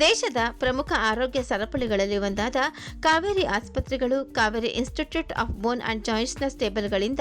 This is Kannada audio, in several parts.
ದೇಶದ ಪ್ರಮುಖ ಆರೋಗ್ಯ ಸರಪಳಿಗಳಲ್ಲಿ ಒಂದಾದ ಕಾವೇರಿ ಆಸ್ಪತ್ರೆಗಳು, Kaveri institute of bone and ಜಾಯಿಂಟ್ಸ್ನ ಸ್ಟೇಬಲ್ಗಳಿಂದ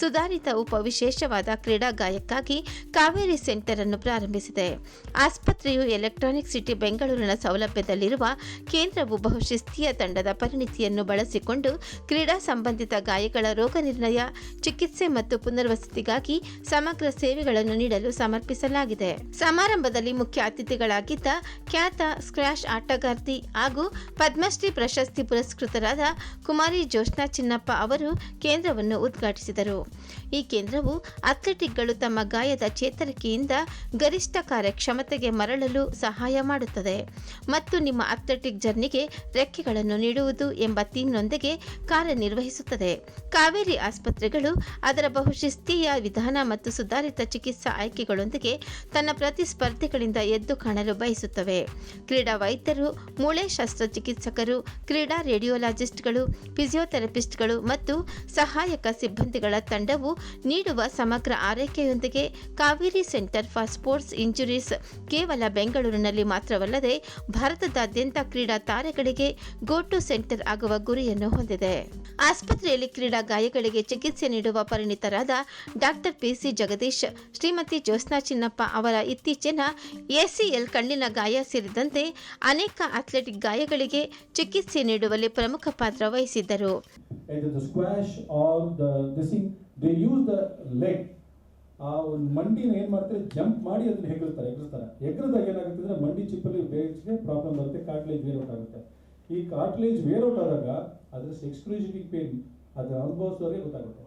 ಸುಧಾರಿತ ಉಪವಿಶೇಷವಾದ ಕ್ರೀಡಾಗಾಯಕ್ಕಾಗಿ ಕಾವೇರಿ ಸೆಂಟರ್ ಅನ್ನು ಪ್ರಾರಂಭಿಸಿದೆ. ಆಸ್ಪತ್ರೆಯು ಎಲೆಕ್ಟ್ರಾನಿಕ್ ಸಿಟಿ ಬೆಂಗಳೂರಿನ ಸೌಲಭ್ಯದಲ್ಲಿರುವ ಕೇಂದ್ರವು ಬಹುಶಿಸ್ತೀಯ ತಂಡದ ಪರಿಣಿತಿಯನ್ನು ಬಳಸಿಕೊಂಡು ಕ್ರೀಡಾ ಸಂಬಂಧಿತ ಗಾಯಗಳ ರೋಗ ನಿರ್ಣಯ, ಚಿಕಿತ್ಸೆ ಮತ್ತು ಪುನರ್ವಸತಿಗಾಗಿ ಸಮಗ್ರ ಸೇವೆಗಳನ್ನು ನೀಡಲು ಸಮರ್ಪಿಸಲಾಗಿದೆ. ಸಮಾರಂಭದಲ್ಲಿ ಮುಖ್ಯ ಅತಿಥಿಗಳಾಗಿದ್ದ ಖ್ಯಾತ ಸ್ಕ್ವಾಷ್ ಆಟಗಾರ್ತಿ ಹಾಗೂ ಪದ್ಮಶ್ರೀ ಪ್ರಶಸ್ತಿ ಪುರಸ್ಕೃತರಾದ ಕುಮಾರಿ ಜೋಷ್ನಾ ಚಿನ್ನಪ್ಪ ಅವರು ಕೇಂದ್ರವನ್ನು ಉದ್ಘಾಟಿಸಿದರು. ಈ ಕೇಂದ್ರವು ಅಥ್ಲೆಟಿಕ್ಗಳು ತಮ್ಮ ಗಾಯದ ಚೇತರಿಕೆಯಿಂದ ಗರಿಷ್ಠ ಕಾರ್ಯಕ್ಷಮತೆಗೆ ಮರಳಲು ಸಹಾಯ ಮಾಡುತ್ತದೆ ಮತ್ತು ನಿಮ್ಮ ಅಥ್ಲೆಟಿಕ್ ಜರ್ನಿಗೆ ರೆಕ್ಕೆಗಳನ್ನು ನೀಡುವುದು ಎಂಬ ಥೀಮ್ನೊಂದಿಗೆ ಕಾರ್ಯನಿರ್ವಹಿಸುತ್ತದೆ. ಕಾವೇರಿ ಆಸ್ಪತ್ರೆಗಳು ಅದರ ಬಹುಶಿಸ್ತೀಯ ವಿಧಾನ ಮತ್ತು ಸುಧಾರಿತ ಚಿಕಿತ್ಸಾ ಆಯ್ಕೆಗಳೊಂದಿಗೆ ತನ್ನ ಪ್ರತಿಸ್ಪರ್ಧಿಗಳಿಂದ ಎದ್ದು ಕಾಣಲು ಬಯಸುತ್ತವೆ. ಕ್ರೀಡಾ ವೈದ್ಯರು, ಮೂಳೆ ಶಸ್ತ್ರಚಿಕಿತ್ಸಕರು, ಕ್ರೀಡಾ ರೇಡಿಯೋಲಾಜಿಸ್ಟ್ಗಳು, ಫಿಸಿಯೋಥೆರಪಿಸ್ಟ್ಗಳು ಮತ್ತು ಸಹಾಯಕ ಸಿಬ್ಬಂದಿಗಳ ತಂಡವು ನೀಡುವ ಸಮಗ್ರ ಆರೈಕೆಯೊಂದಿಗೆ Kaveri centre for sports injuries ಕೇವಲ ಬೆಂಗಳೂರಿನಲ್ಲಿ ಮಾತ್ರವಲ್ಲದೆ ಭಾರತದಾದ್ಯಂತ ಕ್ರೀಡಾ ತಾರೆಗಳಿಗೆ ಗೋ ಟು ಸೆಂಟರ್ ಆಗುವ ಗುರಿಯನ್ನು ಹೊಂದಿದೆ. ಆಸ್ಪತ್ರೆಯಲ್ಲಿ ಕ್ರೀಡಾ ಗಾಯಗಳಿಗೆ ಚಿಕಿತ್ಸೆ ನೀಡುವ ಪರಿಣಿತರಾದ ಡಾಕ್ಟರ್ ಪಿಸಿ ಜಗದೀಶ್, ಶ್ರೀಮತಿ ಜ್ಯೋತ್ಸ್ನಾ ಚಿನ್ನಪ್ಪ ಅವರ ಇತ್ತೀಚಿನ ಎಸಿಎಲ್ ಕಣ್ಣಿನ ಗಾಯ ಸೇರಿದಂತೆ ಅನೇಕ ಅಥ್ಲೆಟಿಕ್ ಗಾಯಗಳಿಗೆ ಚಿಕಿತ್ಸೆ ನೀಡುವಲ್ಲಿ ಪ್ರಮುಖ ಪಾತ್ರ ವಹಿಸಿದ್ದರು. ಆ ಒಂದು ಮಂಡಿನ ಏನು ಮಾಡ್ತಾರೆ? ಜಂಪ್ ಮಾಡಿ ಅದನ್ನ ಹೆಗಲ್ತಾರೆ ಎಗರ್ತಾರೆ ಎಗರದಾಗ ಏನಾಗುತ್ತೆ ಅಂದ್ರೆ ಮಂಡಿ ಚಿಪ್ಪಲ್ಲಿ ಬೇಸ್ಗೆ ಪ್ರಾಬ್ಲಮ್ ಬರುತ್ತೆ ಕಾರ್ಟ್ಲೇಜ್ ವೇರ್ ಔಟ್ ಆಗುತ್ತೆ. ಈ ಕಾರ್ಟ್ಲೇಜ್ ವೇರ್ ಔಟ್ ಆದಾಗ ಅದ್ರ ಎಕ್ಸ್ಕ್ರೂಷನಿಂಗ್ ಪೇನ್ ಅದನ್ನ ಅನುಭವಿಸೋರಿಗೆ ಗೊತ್ತಾಗುತ್ತೆ.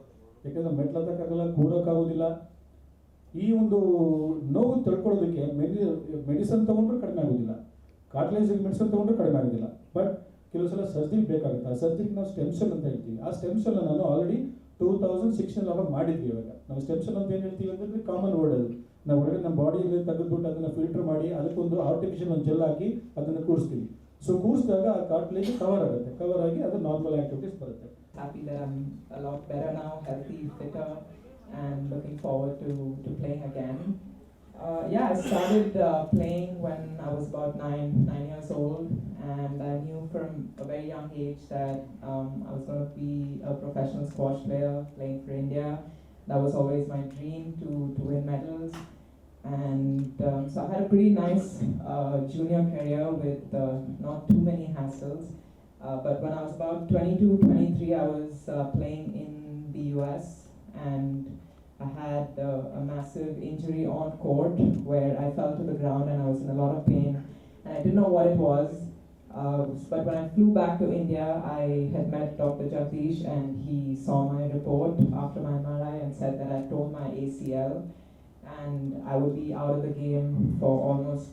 ಯಾಕಂದ್ರೆ ಮೆಟ್ಲತ್ತಕ್ಕಾಗಲ್ಲ ಕೂರಕ್ಕಾಗೋದಿಲ್ಲ. ಈ ಒಂದು ನೋವು ತಡ್ಕೊಳ್ಳೋದಕ್ಕೆ ಮೆಡಿ, ಮೆಡಿಸನ್ ತಗೊಂಡ್ರು ಕಡಿಮೆ ಆಗೋದಿಲ್ಲ. ಕಾರ್ಟ್ಲೇಜ್ ಮೆಡಿಸನ್ ತೊಗೊಂಡ್ರೆ ಕಡಿಮೆ ಆಗಿಲ್ಲ ಬಟ್ ಕೆಲವು ಸಲ ಸರ್ಜರಿ ಬೇಕಾಗುತ್ತೆ. ಆ ಸರ್ಜರಿಗೆ ನಾವು ಸ್ಟೆಮ್ ಸೆಲ್ ಅಂತ ಹೇಳ್ತೀವಿ. ಆ ಸ್ಟೆಮ್ ಸೆಲ್ ನಾನು ಆಲ್ರೆಡಿ ಟೂ ತೌಸಂಡ್ ಸಿಕ್ಸ್ನಲ್ಲಿ ಅವಾಗ ಮಾಡಿದ್ವಿ ಇವಾಗ. ನಾವು ಸ್ಟೆಮ್ ಸೆಲ್ ಅಂತ ಏನು ಹೇಳ್ತೀವಿ ಅಂತಂದ್ರೆ ಕಾಮನ್ ವರ್ಡ್ ಅದು. ನಾವು ಹೊರಗಡೆ ನಮ್ಮ ಬಾಡಿಯಲ್ಲಿ ತೆಗೆದುಬಿಟ್ಟು ಅದನ್ನ ಫಿಲ್ಟರ್ ಮಾಡಿ ಅದಕ್ಕೊಂದು ಆರ್ಟಿಫಿಷಿಯಲ್ ಒಂದು ಜೆಲ್ ಹಾಕಿ ಅದನ್ನು ಕೂರಿಸ್ತೀವಿ. ಸೊ ಕೂರಿಸಿದಾಗ ಆ ಕಾರ್ಟ್ಲೇಜ್ ಕವರ್ ಆಗುತ್ತೆ. ಕವರ್ ಆಗಿ ಅದು ನಾರ್ಮಲ್ ಆಕ್ಟಿವಿಟೀಸ್ ಬರುತ್ತೆ. Happy that I lot lot better healthy and looking forward to to playing again. Uh, yeah, I started uh, playing when I was about nine nine years old, and I knew from a very young age that um, I was going to be a professional squash player playing for India. That was always my dream to, to win medals. And um, so I had a pretty nice uh, junior career with uh, not too many hassles. Uh, but when I was about 22, 23, I was uh, playing in the US and I had uh, a massive injury on court where I fell to the ground and I was in a lot of pain and I didn't know what it was. Uh, but when I flew back to India, I had met Dr. Jagdish and he saw my report after my MRI and said that I tore my ACL and I would be out of the game for almost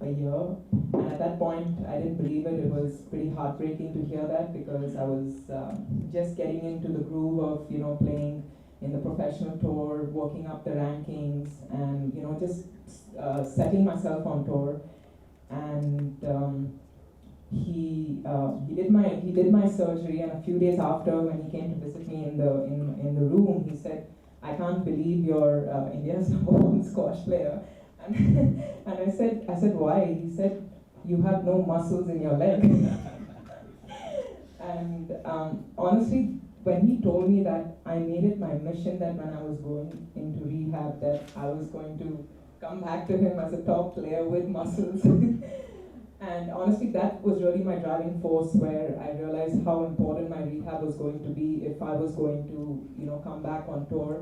a year. And at that point, I didn't believe it. It was pretty heartbreaking to hear that because I was um, just getting into the groove of you know playing in the professional tour, working up the rankings, and you know just uh, setting myself on tour. And um, he uh, he did my he did my surgery, and a few days after, when he came to visit me in the in, in the room, he said, "I can't believe you're uh, India's one squash player." And, and I said, I said, why? He said, you have no muscles in your leg. and um, honestly, when he told me that, I made it my mission that when I was going into rehab, that I was going to come back to him as a top player with muscles. and honestly, that was really my driving force where I realized how important my rehab was going to be if I was going to, you know, come back on tour